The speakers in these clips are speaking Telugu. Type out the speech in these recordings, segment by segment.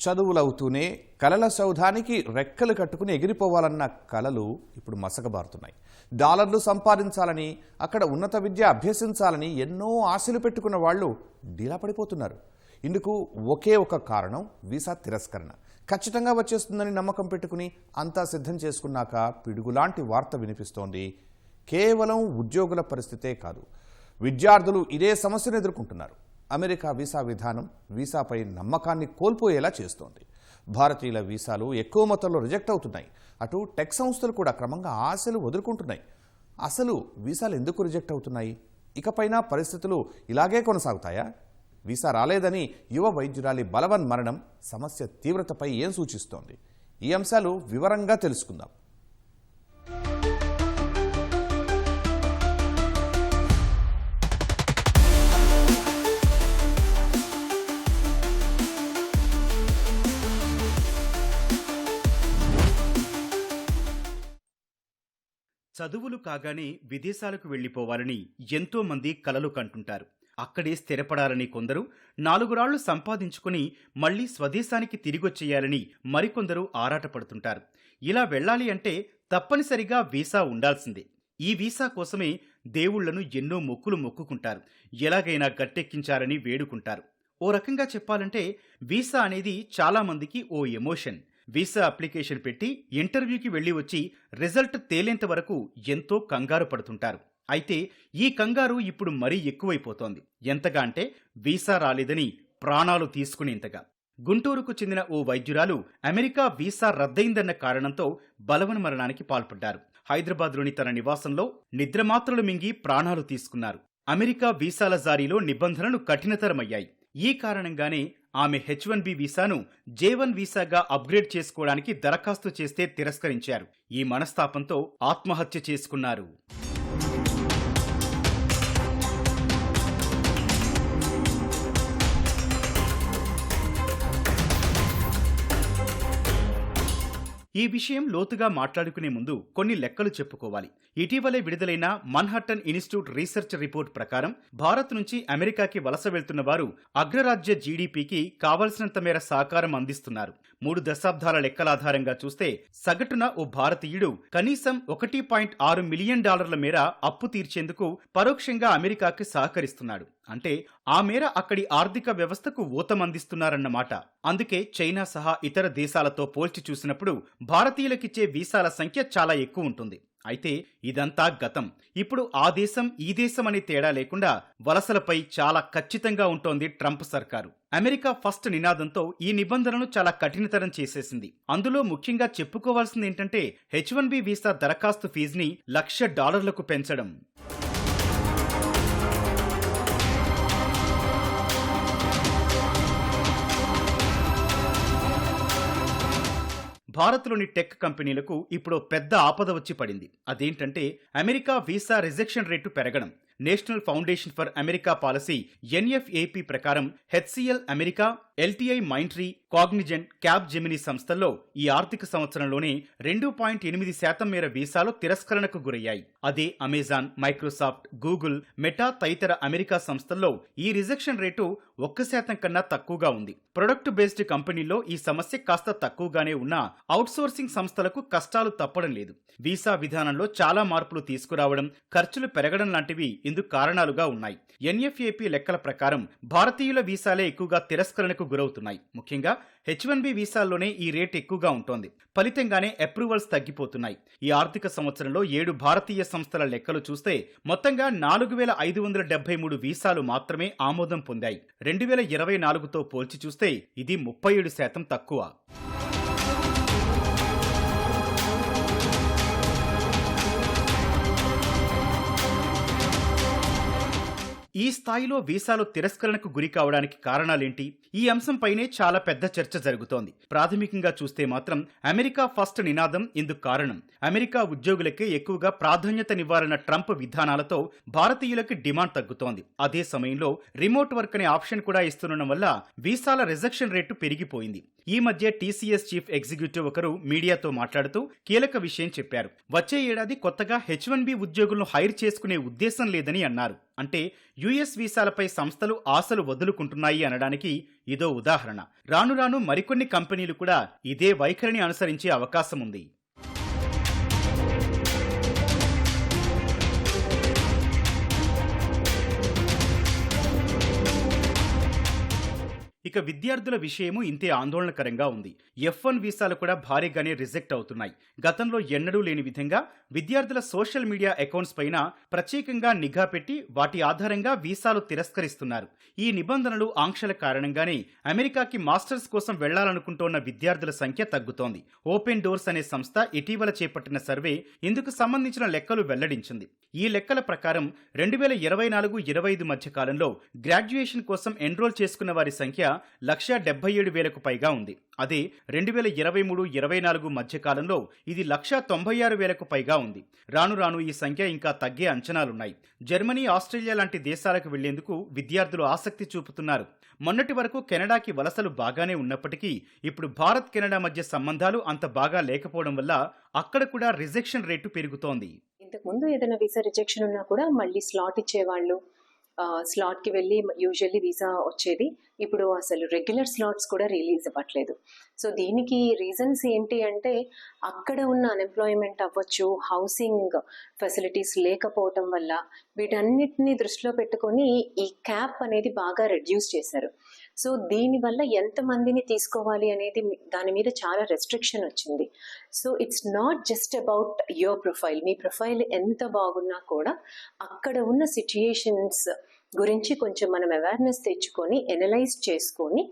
చదువులవుతూనే కలల సౌధానికి రెక్కలు కట్టుకుని ఎగిరిపోవాలన్న కలలు ఇప్పుడు మసకబారుతున్నాయి. డాలర్లు సంపాదించాలని అక్కడ ఉన్నత విద్య అభ్యసించాలని ఎన్నో ఆశలు పెట్టుకున్న వాళ్ళు డీలా పడిపోతున్నారు ఇందుకు ఒకే ఒక కారణం వీసా తిరస్కరణ. ఖచ్చితంగా వచ్చేస్తుందని నమ్మకం పెట్టుకుని అంతా సిద్ధం చేసుకున్నాక పిడుగులాంటి వార్త వినిపిస్తోంది. కేవలం ఉద్యోగుల పరిస్థితే కాదు. విద్యార్థులు ఇదే సమస్యను ఎదుర్కొంటున్నారు. అమెరికా వీసా విధానం వీసాపై నమ్మకాన్ని కోల్పోయేలా చేస్తోంది. భారతీయుల వీసాలు ఎక్కువ మొత్తంలో రిజెక్ట్ అవుతున్నాయి. అటు టెక్ సంస్థలు కూడా క్రమంగా ఆశలు వదులుకుంటున్నాయి. అసలు వీసాలు ఎందుకు రిజెక్ట్ అవుతున్నాయి? ఇకపైన పరిస్థితులు ఇలాగే కొనసాగుతాయా? వీసా రాలేదని యువ వైద్యురాలి బలవన్ మరణం సమస్య తీవ్రతపై ఏం సూచిస్తోంది? ఈ అంశాలు వివరంగా తెలుసుకుందాం. చదువులు కాగానే విదేశాలకు వెళ్ళిపోవాలని ఎంతో మంది కలలు కంటుంటారు. అక్కడే స్థిరపడాలని కొందరు నాలుగురాళ్ళు సంపాదించుకుని మళ్ళీ స్వదేశానికి తిరిగొచ్చేయాలని మరికొందరు ఆరాటపడుతుంటారు. ఇలా వెళ్ళాలి అంటే తప్పనిసరిగా వీసా ఉండాల్సిందే. ఈ వీసా కోసమే దేవుళ్ళను ఎన్నో మొక్కులు మొక్కుకుంటారు. ఎలాగైనా గట్టెక్కించారని వేడుకుంటారు. ఓ రకంగా చెప్పాలంటే వీసా అనేది చాలామందికి ఓ ఎమోషన్. వీసా అప్లికేషన్ పెట్టి ఇంటర్వ్యూకి వెళ్ళి వచ్చి రిజల్ట్ తేలేంత వరకు ఎంతో కంగారు పడుతుంటారు. అయితే ఈ కంగారు ఇప్పుడు మరీ ఎక్కువైపోతోంది. ఎంతగా అంటే వీసా రాలేదని ప్రాణాలు తీసుకునేంతగా. గుంటూరుకు చెందిన ఓ వైద్యురాలు అమెరికా వీసా రద్దయిందన్న కారణంతో బలవన మరణానికి పాల్పడ్డారు. హైదరాబాద్లోని తన నివాసంలో నిద్రమాత్రలు మింగి ప్రాణాలు తీసుకున్నారు. అమెరికా వీసాల జారీలో నిబంధనలు కఠినతరమయ్యాయి. ఈ కారణంగానే ఆమె హెచ్ వన్ బి వీసాను జే వన్ వీసాగా అప్గ్రేడ్ చేసుకోవడానికి దరఖాస్తు చేస్తే తిరస్కరించారు. ఈ మనస్తాపంతో ఆత్మహత్య చేసుకున్నారు. ఈ విషయం లోతుగా మాట్లాడుకునే ముందు కొన్ని లెక్కలు చెప్పుకోవాలి. ఇటీవలే విడుదలైన మన్హట్టన్ ఇన్స్టిట్యూట్ రీసెర్చ్ రిపోర్ట్ ప్రకారం భారత్ నుంచి అమెరికాకి వలస వెళ్తున్న వారు అగ్రరాజ్య జీడీపీకి కావలసినంత మేర సహకారం అందిస్తున్నారు. మూడు దశాబ్దాల లెక్కల ఆధారంగా చూస్తే సగటున ఓ భారతీయుడు కనీసం ఒకటి పాయింట్ ఆరు మిలియన్ డాలర్ల మేర అప్పు తీర్చేందుకు పరోక్షంగా అమెరికాకి సహకరిస్తున్నాడు. అంటే ఆ మేర అక్కడి ఆర్థిక వ్యవస్థకు ఊతమందిస్తున్నారన్నమాట. అందుకే చైనా సహా ఇతర దేశాలతో పోల్చి చూసినప్పుడు భారతీయులకిచ్చే వీసాల సంఖ్య చాలా ఎక్కువ ఉంటుంది. అయితే ఇదంతా గతం. ఇప్పుడు ఆ దేశం ఈ దేశం అనే తేడా లేకుండా వలసలపై చాలా ఖచ్చితంగా ఉంటోంది ట్రంప్ సర్కారు. అమెరికా ఫస్ట్ నినాదంతో ఈ నిబంధనను చాలా కఠినతరం చేసేసింది. అందులో ముఖ్యంగా చెప్పుకోవాల్సింది ఏంటంటే హెచ్ వన్ బి వీసా దరఖాస్తు ఫీజుని లక్ష డాలర్లకు పెంచడం. భారత్లోని టెక్ కంపెనీలకు ఇప్పుడు పెద్ద ఆపద వచ్చి పడింది. అదేంటంటే అమెరికా వీసా రిజెక్షన్ రేటు పెరగడం. National foundation for America policy NFAP ప్రకారం HCL America LTI Mindtree Cognizant Capgemini సంస్థల్లో ఈ ఆర్థిక సంవత్సరంలోనే రెండు పాయింట్ ఎనిమిది శాతం మేర వీసాలు తిరస్కరణకు గురయ్యాయి. అదే అమెజాన్ మైక్రోసాఫ్ట్ గూగుల్ మెటా తదితర అమెరికా సంస్థల్లో ఈ రిజెక్షన్ రేటు ఒక్క శాతం కన్నా తక్కువగా ఉంది. ప్రొడక్ట్ బేస్డ్ కంపెనీల్లో ఈ సమస్య కాస్త తక్కువగానే ఉన్నా అవుట్సోర్సింగ్ సంస్థలకు కష్టాలు తప్పడం లేదు. వీసా విధానంలో చాలా మార్పులు తీసుకురావడం ఖర్చులు పెరగడం లాంటివి ఇందుకు కారణాలుగా ఉన్నాయి. ఎన్ఎఫ్ఏపీ లెక్కల ప్రకారం భారతీయుల వీసాలే ఎక్కువగా తిరస్కరణకు గురవుతున్నాయి. ముఖ్యంగా హెచ్ వన్ బి వీసాల్లోనే ఈ రేట్ ఎక్కువగా ఉంటోంది. ఫలితంగానే అప్రూవల్స్ తగ్గిపోతున్నాయి. ఈ ఆర్థిక సంవత్సరంలో ఏడు భారతీయ సంస్థల లెక్కలు చూస్తే మొత్తంగా నాలుగు వేల ఐదు వందల డెబ్బై మూడు వీసాలు మాత్రమే ఆమోదం పొందాయి. రెండు వేల ఇరవై నాలుగుతో పోల్చి చూస్తే ఇది ముప్పై ఏడు శాతం తక్కువ. ఈ స్థాయిలో వీసాలు తిరస్కరణకు గురి కావడానికి కారణాలేంటి? ఈ అంశంపైనే చాలా పెద్ద చర్చ జరుగుతోంది. ప్రాథమికంగా చూస్తే మాత్రం అమెరికా ఫస్ట్ నినాదం ఇందుకు కారణం. అమెరికా ఉద్యోగులకే ఎక్కువగా ప్రాధాన్యతనివ్వాలన్న ట్రంప్ విధానాలతో భారతీయులకి డిమాండ్ తగ్గుతోంది. అదే సమయంలో రిమోట్ వర్క్ అనే ఆప్షన్ కూడా ఇస్తుండడం వల్ల వీసాల రిజెక్షన్ రేటు పెరిగిపోయింది. ఈ మధ్య టీసీఎస్ చీఫ్ ఎగ్జిక్యూటివ్ ఒకరు మీడియాతో మాట్లాడుతూ కీలక విషయం చెప్పారు. వచ్చే ఏడాది కొత్తగా హెచ్ వన్ బి ఉద్యోగులను హైర్ చేసుకునే ఉద్దేశం లేదని అన్నారు. అంటే యుఎస్ వీసాలపై సంస్థలు ఆశలు వదులుకుంటున్నాయి అనడానికి ఇదో ఉదాహరణ. రాను రాను మరికొన్ని కంపెనీలు కూడా ఇదే వైఖరిని అనుసరించే అవకాశం ఉంది ఇక విద్యార్థుల విషయము ఇంతే ఆందోళనకరంగా ఉంది. ఎఫ్ వన్ వీసాలు కూడా భారీగానే రిజెక్ట్ అవుతున్నాయి. గతంలో ఎన్నడూ లేని విధంగా విద్యార్థుల సోషల్ మీడియా అకౌంట్స్ పైన ప్రత్యేకంగా నిఘా పెట్టి వాటి ఆధారంగా వీసాలు తిరస్కరిస్తున్నారు. ఈ నిబంధనలు ఆంక్షల కారణంగానే అమెరికాకి మాస్టర్స్ కోసం వెళ్ళాలనుకుంటోన్న విద్యార్థుల సంఖ్య తగ్గుతోంది. ఓపెన్ డోర్స్ అనే సంస్థ ఇటీవల చేపట్టిన సర్వే ఇందుకు సంబంధించిన లెక్కలు వెల్లడించింది. ఈ లెక్కల ప్రకారం రెండు వేల ఇరవై నాలుగు ఇరవై ఐదు మధ్య కాలంలో గ్రాడ్యుయేషన్ కోసం ఎన్రోల్ చేసుకున్న వారి సంఖ్య లక్ష డెబ్బై ఏడు వేలకు పైగా ఉంది. అదే రెండు వేల ఇరవై మూడు ఇరవై నాలుగు మధ్య కాలంలో ఇది లక్ష తొంభై ఆరు వేలకు పైగా ఉంది. రాను రాను ఈ సంఖ్య ఇంకా తగ్గే అంచనాలున్నాయి. జర్మనీ ఆస్ట్రేలియా లాంటి దేశాలకు వెళ్ళేందుకు విద్యార్థులు ఆసక్తి చూపుతున్నారు. మొన్నటి వరకు కెనడాకి వలసలు బాగానే ఉన్నప్పటికీ ఇప్పుడు భారత్ కెనడా మధ్య సంబంధాలు అంత బాగా లేకపోవడం వల్ల అక్కడ కూడా రిజెక్షన్ రేటు పెరుగుతోంది. ఇంతకుముందు ఏదైనా వీసా రిజెక్షన్ ఉన్నా కూడా మళ్ళీ స్లాట్ ఇచ్చేవాళ్ళు స్లాట్కి వెళ్ళి యూజువల్లీ వీసా వచ్చేది. ఇప్పుడు అసలు రెగ్యులర్ స్లాట్స్ కూడా రిలీజ్ అవ్వట్లేదు సో దీనికి రీజన్స్ ఏంటి అంటే అక్కడ ఉన్న అన్ఎంప్లాయ్మెంట్ అవ్వచ్చు హౌసింగ్ ఫెసిలిటీస్ లేకపోవటం వల్ల వీటన్నిటిని దృష్టిలో పెట్టుకొని ఈ క్యాప్ అనేది బాగా రెడ్యూస్ చేశారు. సో దీనివల్ల ఎంతమందిని తీసుకోవాలి అనేది దాని మీద చాలా రెస్ట్రిక్షన్ వచ్చింది. So it's not just about your profile me profile ఎంత బాగున్నా కూడా అక్కడ ఉన్న సిచ్యుయేషన్స్ గురించి కొంచెం మనం అవేర్నెస్ తెచ్చుకొని ఎనలైజ్ చేసుకొని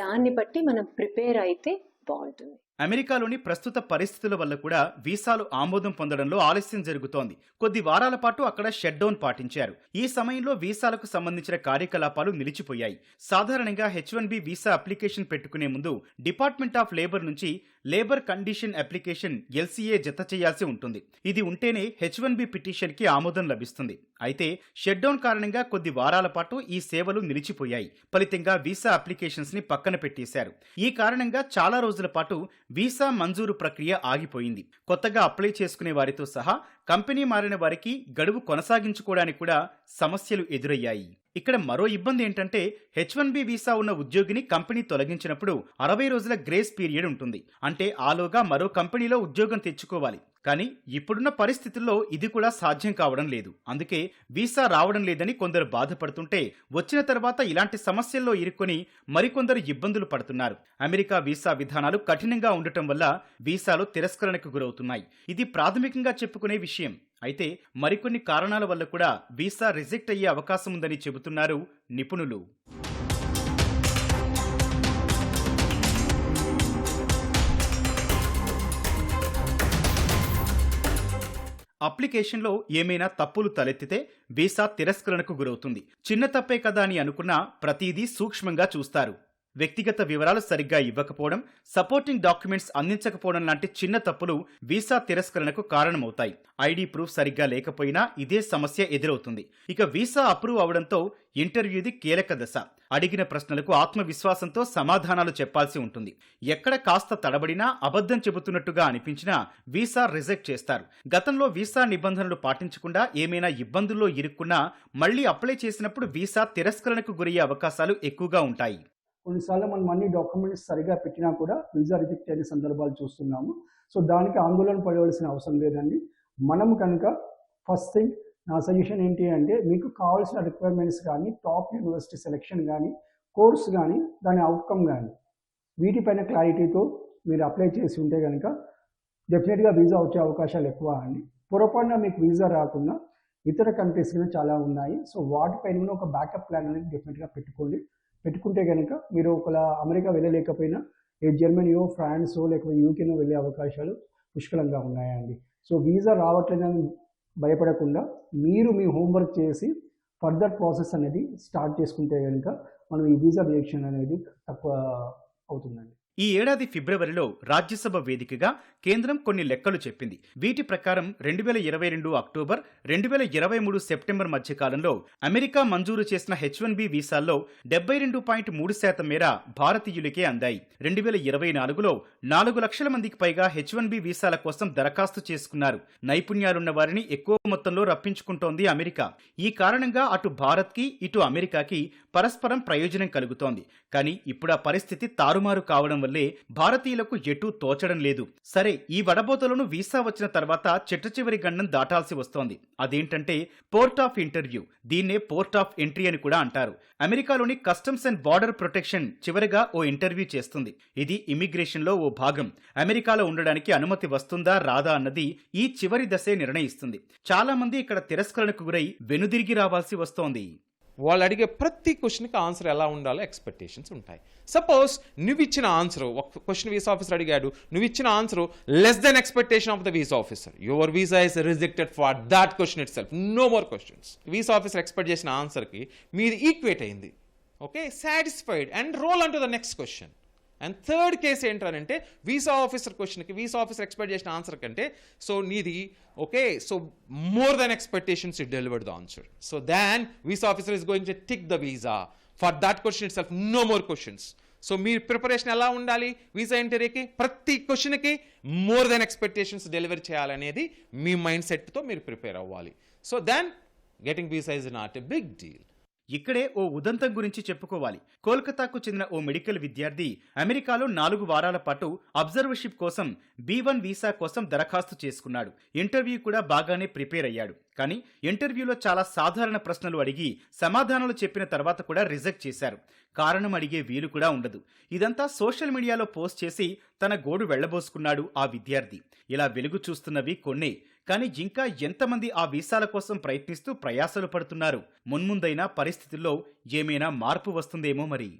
దాన్ని బట్టి మనం ప్రిపేర్ అయితే బాగుంటుంది. అమెరికాలోని ప్రస్తుత పరిస్థితుల వల్ల కూడా వీసాలు ఆమోదం పొందడంలో ఆలస్యం జరుగుతోంది. కొద్ది వారాల పాటు అక్కడ షట్ డౌన్ పాటించారు. ఈ సమయంలో వీసాలకు సంబంధించిన కార్యకలాపాలు నిలిచిపోయాయి. సాధారణంగా H one B visa application పెట్టుకునే ముందు డిపార్ట్మెంట్ ఆఫ్ లేబర్ నుంచి లేబర్ కండిషన్ అప్లికేషన్ ఎల్సీఏ జత చేయాల్సి ఉంటుంది. ఇది ఉంటేనే హెచ్ వన్ బి పిటిషన్కి ఆమోదం లభిస్తుంది. అయితే షట్ డౌన్ కారణంగా కొద్ది వారాల పాటు ఈ సేవలు నిలిచిపోయాయి. ఫలితంగా వీసా అప్లికేషన్స్ని పక్కన పెట్టేశారు. ఈ కారణంగా చాలా రోజుల పాటు వీసా మంజూరు ప్రక్రియ ఆగిపోయింది. కొత్తగా అప్లై చేసుకునే వారితో సహా కంపెనీ మారిన వారికి గడువు కొనసాగించుకోవడానికి కూడా సమస్యలు ఎదురయ్యాయి. ఇక్కడ మరో ఇబ్బంది ఏంటంటే హెచ్ వన్ బి వీసా ఉన్న ఉద్యోగిని కంపెనీ తొలగించినప్పుడు అరవై రోజుల గ్రేస్ పీరియడ్ ఉంటుంది. అంటే ఆలోగా మరో కంపెనీలో ఉద్యోగం తెచ్చుకోవాలి. కానీ ఇప్పుడున్న పరిస్థితుల్లో ఇది కూడా సాధ్యం కావడం లేదు. అందుకే వీసా రావడం లేదని కొందరు బాధపడుతుంటే వచ్చిన తర్వాత ఇలాంటి సమస్యల్లో ఇరుక్కొని మరికొందరు ఇబ్బందులు పడుతున్నారు. అమెరికా వీసా విధానాలు కఠినంగా ఉండటం వల్ల వీసాలు తిరస్కరణకు గురవుతున్నాయి. ఇది ప్రాథమికంగా చెప్పుకునే విషయం. అయితే మరికొన్ని కారణాల వల్ల కూడా వీసా రిజెక్ట్ అయ్యే అవకాశం ఉందని చెబుతున్నారు నిపుణులు. అప్లికేషన్లో ఏమైనా తప్పులు తలెత్తితే వీసా తిరస్కరణకు గురవుతుంది. చిన్న తప్పే కదా అని అనుకున్నా ప్రతిదీ సూక్ష్మంగా చూస్తారు. వ్యక్తిగత వివరాలు సరిగ్గా ఇవ్వకపోవడం సపోర్టింగ్ డాక్యుమెంట్స్ అందించకపోవడం లాంటి చిన్న తప్పులు వీసా తిరస్కరణకు కారణమవుతాయి. ఐడి ప్రూఫ్ సరిగ్గా లేకపోయినా ఇదే సమస్య ఎదురవుతుంది. ఇక వీసా అప్రూవ్ అవడంతో ఇంటర్వ్యూది కీలక దశ. అడిగిన ప్రశ్నలకు ఆత్మవిశ్వాసంతో సమాధానాలు చెప్పాల్సి ఉంటుంది. ఎక్కడ కాస్త తడబడినా అబద్ధం చెబుతున్నట్టుగా అనిపించినా వీసా రిజెక్ట్ చేస్తారు. గతంలో వీసా నిబంధనలు పాటించకుండా ఏమైనా ఇబ్బందుల్లో ఇరుక్కున్నా మళ్ళీ అప్లై చేసినప్పుడు వీసా తిరస్కరణకు గురయ్యే అవకాశాలు ఎక్కువగా ఉంటాయి. కొన్నిసార్లు మనం అన్ని డాక్యుమెంట్స్ సరిగా పెట్టినా కూడా వీసా రిజెక్ట్ అయిన సందర్భాలు చూస్తున్నాము. సో దానికి ఆందోళన పడవలసిన అవసరం లేదండి. మనం కనుక ఫస్ట్ థింగ్ నా సజెషన్ ఏంటి అంటే మీకు కావాల్సిన రిక్వైర్మెంట్స్ కానీ టాప్ యూనివర్సిటీ సెలెక్షన్ కానీ కోర్స్ కానీ దాని అవుట్కమ్ కానీ వీటిపైన క్లారిటీతో మీరు అప్లై చేసి ఉంటే కనుక డెఫినెట్గా వీసా వచ్చే అవకాశాలు ఎక్కువ అండి. పొరపాటున మీకు వీసా రాకుండా ఇతర కంట్రీస్ కూడా చాలా ఉన్నాయి. సో వాటిపైన కూడా ఒక బ్యాకప్ ప్లాన్ అనేది డెఫినెట్గా పెట్టుకోండి. పెట్టుకుంటే కనుక మీరు ఒకలా అమెరికా వెళ్ళలేకపోయినా ఏ జర్మనీయో ఫ్రాన్సో లేకపోతే యూకేనో వెళ్ళే అవకాశాలు పుష్కలంగా ఉన్నాయండి. సో వీసా రావట్లేదని భయపడకుండా మీరు మీ హోంవర్క్ చేసి ఫర్దర్ ప్రాసెస్ అనేది స్టార్ట్ చేసుకుంటే కనుక మనం ఈ వీసా రిజెక్షన్ అనేది తక్కువ అవుతుందండి. ఈ ఏడాది ఫిబ్రవరిలో రాజ్యసభ వేదికగా కేంద్రం కొన్ని లెక్కలు చెప్పింది. వీటి ప్రకారం రెండు వేల ఇరవై రెండు అక్టోబర్ రెండు వేల ఇరవై మూడు సెప్టెంబర్ మధ్య కాలంలో అమెరికా మంజూరు చేసిన హెచ్ వన్ బి వీసాల్లో డెబ్బై రెండు పాయింట్ మూడు శాతం మేర భారతీయులకే అందాయి. రెండు వేల ఇరవై నాలుగులో నాలుగు లక్షల మందికి పైగా హెచ్ వన్ బి వీసాల కోసం దరఖాస్తు చేసుకున్నారు. నైపుణ్యాలున్న వారిని ఎక్కువ మొత్తంలో రప్పించుకుంటోంది అమెరికా. ఈ కారణంగా అటు భారత్కి ఇటు అమెరికాకి పరస్పరం ప్రయోజనం కలుగుతోంది. కానీ ఇప్పుడు ఆ పరిస్థితి తారుమారు కావడం వల్లే భారతీయులకు ఎటూ తోచడం లేదు. సరే ఈ వడబోతలను వీసా వచ్చిన తర్వాత చిట్ట చివరి గండం దాటాల్సి వస్తోంది. అదేంటంటే పోర్ట్ ఆఫ్ ఇంటర్వ్యూ దీన్నే పోర్ట్ ఆఫ్ ఎంట్రీ అని కూడా అంటారు. అమెరికాలోని కస్టమ్స్ అండ్ బార్డర్ ప్రొటెక్షన్ చివరిగా ఓ ఇంటర్వ్యూ చేస్తుంది. ఇది ఇమిగ్రేషన్లో ఓ భాగం. అమెరికాలో ఉండడానికి అనుమతి వస్తుందా రాదా అన్నది ఈ చివరి దశే నిర్ణయిస్తుంది. చాలా మంది ఇక్కడ తిరస్కరణకు గురై వెనుదిరిగి రావాల్సి వస్తోంది. వాళ్ళు అడిగే ప్రతి క్వశ్చన్కి ఆన్సర్ ఎలా ఉండాలో ఎక్స్పెక్టేషన్స్ ఉంటాయి. సపోజ్ నువ్వు ఇచ్చిన ఆన్సర్ ఒక క్వశ్చన్ వీసా ఆఫీసర్ అడిగాడు నువ్వు ఇచ్చిన answer less than expectation of the visa officer. Your visa is rejected for that question itself no more questions. Visa officer expect చేసిన ఆన్సర్కి మీది ఈక్వేట్ అయింది. Okay? Satisfied and roll onto the next question. And third case ఏంటంటే వీసా ఆఫీసర్ క్వశ్చన్కి వీసా ఆఫీసర్ ఎక్స్పెక్ట్ చేసిన ఆన్సర్ కంటే సో నీది okay so more than expectations it delivered the answer so then visa officer is going to tick the visa for that question itself no more questions so me preparation ఎలా ఉండాలి? వీసా ఇంటర్వ్యూకి ప్రతి క్వశ్చన్కి మోర్ దెన్ ఎక్స్పెక్టేషన్స్ డెలివర్ చేయాలనేది మీ మైండ్ సెట్తో మీరు ప్రిపేర్ అవ్వాలి. So then getting visa is not a big deal ఇక్కడే ఓ ఉదంతం గురించి చెప్పుకోవాలి. కోల్కతాకు చెందిన ఓ మెడికల్ విద్యార్థి అమెరికాలో నాలుగు వారాల పాటు అబ్జర్వర్షిప్ కోసం బీ వన్ వీసా కోసం దరఖాస్తు చేసుకున్నాడు. ఇంటర్వ్యూ కూడా బాగానే ప్రిపేర్ అయ్యాడు. కానీ ఇంటర్వ్యూలో చాలా సాధారణ ప్రశ్నలు అడిగి సమాధానాలు చెప్పిన తర్వాత కూడా రిజెక్ట్ చేశారు. కారణం అడిగే వీలు కూడా ఉండదు. ఇదంతా సోషల్ మీడియాలో పోస్ట్ చేసి తన గోడు వెళ్ళబోసుకున్నాడు ఆ విద్యార్థి. ఇలా వెలుగు చూస్తున్నవి కొన్నే. కానీ ఇంకా ఎంతమంది ఆ వీసాల కోసం ప్రయత్నిస్తూ ప్రయాసలు పడుతున్నారు? మున్ముందైనా పరిస్థితుల్లో ఏమైనా మార్పు వస్తుందేమో మరి.